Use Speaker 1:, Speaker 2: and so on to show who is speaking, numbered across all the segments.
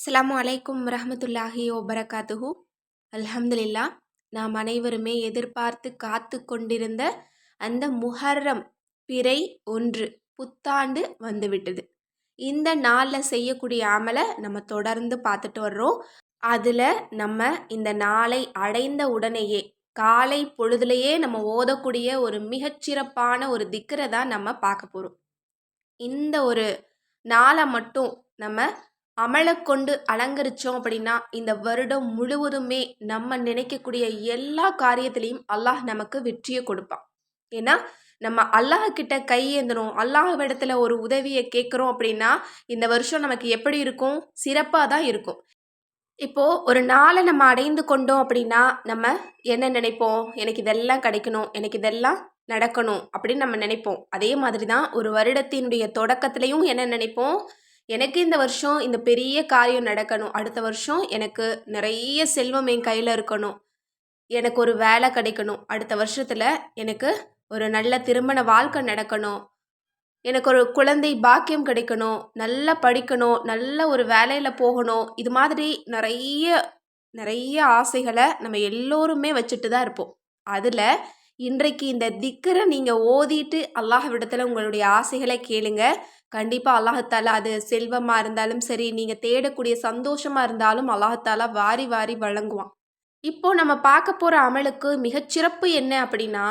Speaker 1: அஸ்லாம் அலைக்கும் ரஹமத்துல்லாஹி ஒபரகாத்துஹு அல்ஹம்துலில்லா நாம் அனைவருமே எதிர்பார்த்து காத்து கொண்டிருந்த அந்த முஹர்ரம் பிறை ஒன்று புத்தாண்டு வந்துவிட்டது. இந்த நாளில் செய்யக்கூடிய அமலை நம்ம தொடர்ந்து பார்த்துட்டு வர்றோம். அதில் நம்ம இந்த நாளை அடைந்த உடனேயே காலை பொழுதுலையே நம்ம ஓதக்கூடிய ஒரு மிகச்சிறப்பான ஒரு திக்கரை தான் நம்ம பார்க்க போகிறோம் இந்த ஒரு நாளை மட்டும் நம்ம அமலை கொண்டு அலங்கரித்தோம் அப்படின்னா இந்த வருடம் முழுவதுமே நம்ம நினைக்கக்கூடிய எல்லா காரியத்திலையும் அல்லாஹ் நமக்கு வெற்றியை கொடுப்பான். ஏன்னா நம்ம அல்லாஹ் கிட்ட கையேந்தணும் அல்லாஹ் இடத்துல ஒரு உதவியை கேட்குறோம் அப்படின்னா இந்த வருஷம் நமக்கு எப்படி இருக்கும்? சிறப்பாக தான் இருக்கும். இப்போது ஒரு நாளை நம்ம அடைந்து கொண்டோம் அப்படின்னா நம்ம என்ன நினைப்போம்? எனக்கு இதெல்லாம் கிடைக்கணும் எனக்கு இதெல்லாம் நடக்கணும் அப்படின்னு நம்ம நினைப்போம். அதே மாதிரி தான் ஒரு வருடத்தினுடைய தொடக்கத்துலையும் என்ன நினைப்போம்? எனக்கு இந்த வருஷம் இந்த பெரிய காரியம் நடக்கணும். அடுத்த வருஷம் எனக்கு நிறைய செல்வம் என் கையில் இருக்கணும். எனக்கு ஒரு வேலை கிடைக்கணும். அடுத்த வருஷத்தில் எனக்கு ஒரு நல்ல திருமண வாழ்க்கை நடக்கணும். எனக்கு ஒரு குழந்தை பாக்கியம் கிடைக்கணும். நல்லா படிக்கணும். நல்ல ஒரு வேலையில் போகணும். இது மாதிரி நிறைய நிறைய ஆசைகளை நம்ம எல்லோருமே வச்சுட்டு தான் இருப்போம். அதில் இன்றைக்கு இந்த திக்கரை நீங்கள் ஓதிட்டு அல்லாஹ்விடத்தில் உங்களுடைய ஆசைகளை கேளுங்க. கண்டிப்பாக அல்லாஹத்தாலா அது செல்வமாக இருந்தாலும் சரி நீங்கள் தேடக்கூடிய சந்தோஷமாக இருந்தாலும் அல்லாஹத்தாலா வாரி வாரி வழங்குவான். இப்போ நம்ம பார்க்க போகிற அமலுக்கு மிகச்சிறப்பு என்ன அப்படின்னா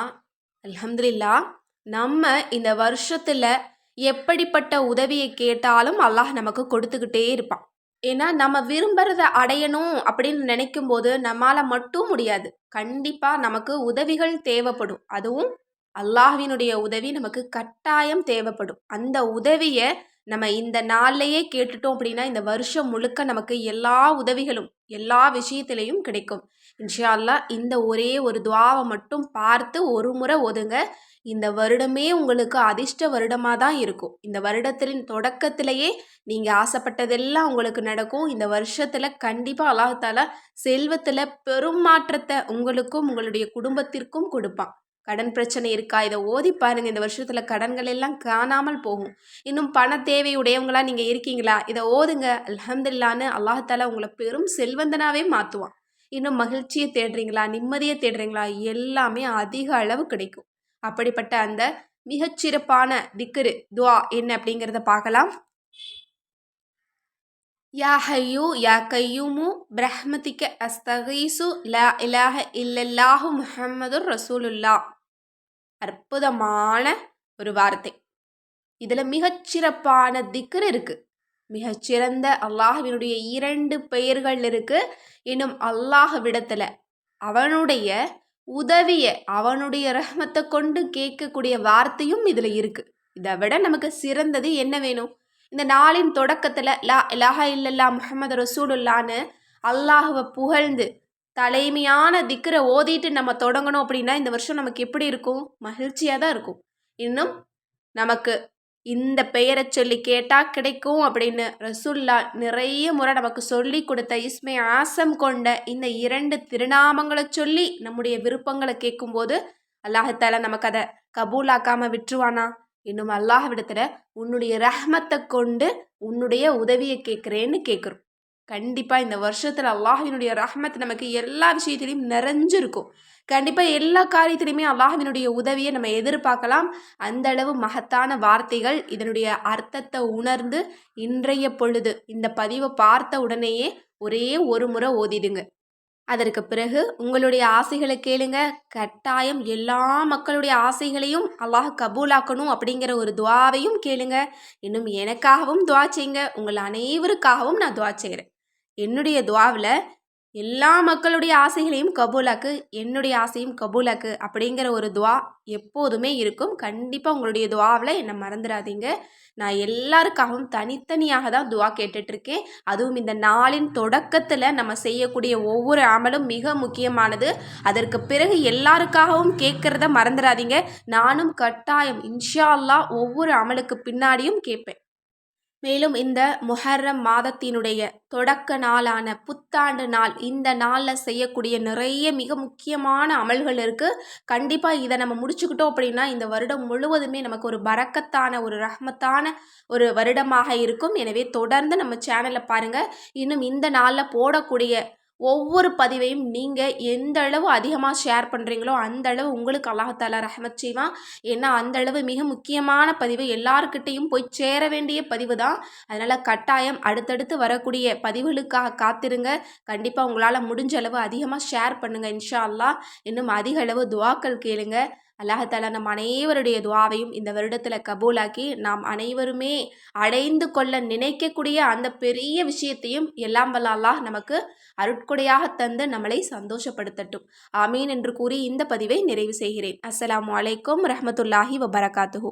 Speaker 1: அலமதுல்லா நம்ம இந்த வருஷத்தில் எப்படிப்பட்ட உதவியை கேட்டாலும் அல்லாஹ் நமக்கு கொடுத்துக்கிட்டே இருப்பான். ஏன்னா நம்ம விரும்புறத அடையணும் அப்படின்னு நினைக்கும் போது நம்மால் மட்டும் முடியாது. கண்டிப்பாக நமக்கு உதவிகள் தேவைப்படும். அதுவும் அல்லாஹ்வினுடைய உதவி நமக்கு கட்டாயம் தேவைப்படும். அந்த உதவியை நம்ம இந்த நாள்லையே கேட்டுட்டோம் அப்படின்னா இந்த வருஷம் முழுக்க நமக்கு எல்லா உதவிகளும் எல்லா விஷயத்திலையும் கிடைக்கும். இன்ஷா அல்லா இந்த ஒரே ஒரு துவாவை மட்டும் பார்த்து ஒரு முறை ஒதுங்க. இந்த வருடமே உங்களுக்கு அதிர்ஷ்ட வருடமாக தான் இருக்கும். இந்த வருடத்தின் தொடக்கத்திலேயே நீங்கள் ஆசைப்பட்டதெல்லாம் உங்களுக்கு நடக்கும். இந்த வருஷத்தில் கண்டிப்பாக அல்லாஹால செல்வத்தில் பெரும் மாற்றத்தை உங்களுக்கும் உங்களுடைய குடும்பத்திற்கும் கொடுப்பான். கடன் பிரச்சனை இருக்கா? இதை ஓதி பாருங்கள் இந்த வருஷத்தில் கடன்கள் எல்லாம் காணாமல் போகும். இன்னும் பண தேவையுடையவங்களா நீங்கள் இருக்கீங்களா? இதை ஓதுங்க. அலமதுல்லான்னு அல்லாஹால உங்களை பெரும் செல்வந்தனாவே மாற்றுவான் இன்னும் மகிழ்ச்சியை தேடுறீங்களா? நிம்மதியை தேடுறீங்களா? எல்லாமே அதிக அளவு கிடைக்கும். அப்படிப்பட்ட அந்த மிகச்சிறப்பான திக்கரு துவா என்ன அப்படிங்கிறத பார்க்கலாம். யா ஹையூ யா கையூமு பிரஹ்மதிக்க அஸ்தகீசு லா இலாஹ இல்லல்லாஹு முஹம்மதுர் ரசூலுல்லா. அற்புதமான ஒரு வார்த்தை. இதில் மிகச்சிறப்பான திக்கர் இருக்குது மிகச்சிறந்த அல்லாஹ்வினுடைய இரண்டு பெயர்கள் இருக்குது இன்னும் அல்லாஹ்விடத்தில் அவனுடைய உதவியை அவனுடைய ரஹ்மத்தை கொண்டு கேட்கக்கூடிய வார்த்தையும் இதில் இருக்குது இதை விட நமக்கு சிறந்தது என்ன வேணும்? இந்த நாளின் தொடக்கத்தில் லா இலாஹா இல்லல்லா முஹம்மது ரசூலுல்லான்னு அல்லாஹுவை புகழ்ந்து தலைமையான திக்கரை ஓதிட்டு நம்ம தொடங்கணும் அப்படின்னா இந்த வருஷம் நமக்கு எப்படி இருக்கும்? மகிழ்ச்சியாக தான் இருக்கும். இன்னும் நமக்கு இந்த பெயரை சொல்லி கேட்டால் கிடைக்கும் அப்படின்னு ரசுல்லா நிறைய முறை நமக்கு சொல்லி கொடுத்த இஸ்மை ஆசம் கொண்ட இந்த இரண்டு திருநாமங்களை சொல்லி நம்முடைய விருப்பங்களை கேட்கும்போது அல்லாஹத்தால நமக்கு அதை கபூலாக்காமல் விட்டுருவானா? இன்னும் அல்லாஹ்விடத்துல உன்னுடைய ரஹ்மத்தை கொண்டு உன்னுடைய உதவியை கேட்குறேன்னு கேட்குறோம். கண்டிப்பாக இந்த வருஷத்தில் அல்லாஹினுடைய ரஹ்மத் நமக்கு எல்லா விஷயத்திலையும் நிறைஞ்சிருக்கும். கண்டிப்பாக எல்லா காரியத்திலையுமே அல்லாஹினுடைய உதவியை நம்ம எதிர்பார்க்கலாம். அந்த அளவு மகத்தான வார்த்தைகள் இதனுடைய அர்த்தத்தை உணர்ந்து இன்றைய பொழுது இந்த பதிவை பார்த்த உடனேயே ஒரே ஒரு முறை ஓதிடுங்க. அதற்கு பிறகு உங்களுடைய ஆசைகளை கேளுங்க. கட்டாயம் எல்லா மக்களுடைய ஆசைகளையும் அல்லாஹ் கபூலாக்கணும் அப்படிங்கிற ஒரு துவாவையும் கேளுங்க. இன்னும் எனக்காகவும் துவா செய்யுங்க. உங்கள் அனைவருக்காகவும் நான் துவா செய்கிறேன் என்னுடைய துவாவில் எல்லா மக்களுடைய ஆசைகளையும் கபூலாக்கு என்னுடைய ஆசையும் கபூலாக்கு அப்படிங்கிற ஒரு துவா எப்போதுமே இருக்கும். கண்டிப்பாக உங்களுடைய துவாவில் என்னை மறந்துடாதீங்க. நான் எல்லாருக்காகவும் தனித்தனியாக தான் துவா கேட்டுட்ருக்கேன். அதுவும் இந்த நாளின் தொடக்கத்தில் நம்ம செய்யக்கூடிய ஒவ்வொரு அமலும் மிக முக்கியமானது. அதற்கு பிறகு எல்லாருக்காகவும் கேட்குறத மறந்துடாதீங்க. நானும் கட்டாயம் இன்ஷா அல்லா ஒவ்வொரு அமலுக்கு பின்னாடியும் கேட்பேன். மேலும் இந்த முஹர்ரம் மாதத்தினுடைய தொடக்க நாளான புத்தாண்டு நாள் இந்த நாளில் செய்யக்கூடிய நிறைய மிக முக்கியமான அமல்கள் இருக்குது கண்டிப்பாக இதை நம்ம முடிச்சுக்கிட்டோம் அப்படின்னா இந்த வருடம் முழுவதுமே நமக்கு ஒரு பறக்கத்தான ஒரு ரஹ்மத்தான ஒரு வருடமாக இருக்கும். எனவே தொடர்ந்து நம்ம சேனலை பாருங்கள் இன்னும் இந்த நாளில் போடக்கூடிய ஒவ்வொரு பதிவையும் நீங்கள் எந்த அளவு அதிகமாக ஷேர் பண்ணுறீங்களோ அந்த அளவு உங்களுக்கு அல்லாஹால ரஹமத் செய்வான் ஏன்னா அந்த அளவு மிக முக்கியமான பதிவு எல்லாருக்கிட்டேயும் போய் சேர வேண்டிய பதிவு தான். அதனால் கட்டாயம் அடுத்தடுத்து வரக்கூடிய பதிவுகளுக்காக காத்திருங்க. கண்டிப்பாக உங்களால் முடிஞ்ச அளவு அதிகமாக ஷேர் பண்ணுங்கள் இன்ஷா அல்லா இன்னும் அதிக அளவு துவாக்கள் கேளுங்க. அல்லாஹால நம் அனைவருடைய துவாவையும் இந்த வருடத்தில் கபூலாக்கி நாம் அனைவருமே அடைந்து கொள்ள நினைக்கக்கூடிய அந்த பெரிய விஷயத்தையும் எல்லாம் வல்ல அல்லாஹ் நமக்கு அருட்கொடையாக தந்து நம்மளை சந்தோஷப்படுத்தட்டும். ஆமீன் என்று கூறி இந்த பதிவை நிறைவு செய்கிறேன். அஸ்லாம் வலைக்கம் ரஹமத்துல்லாஹி வபரகாத்துஹூ.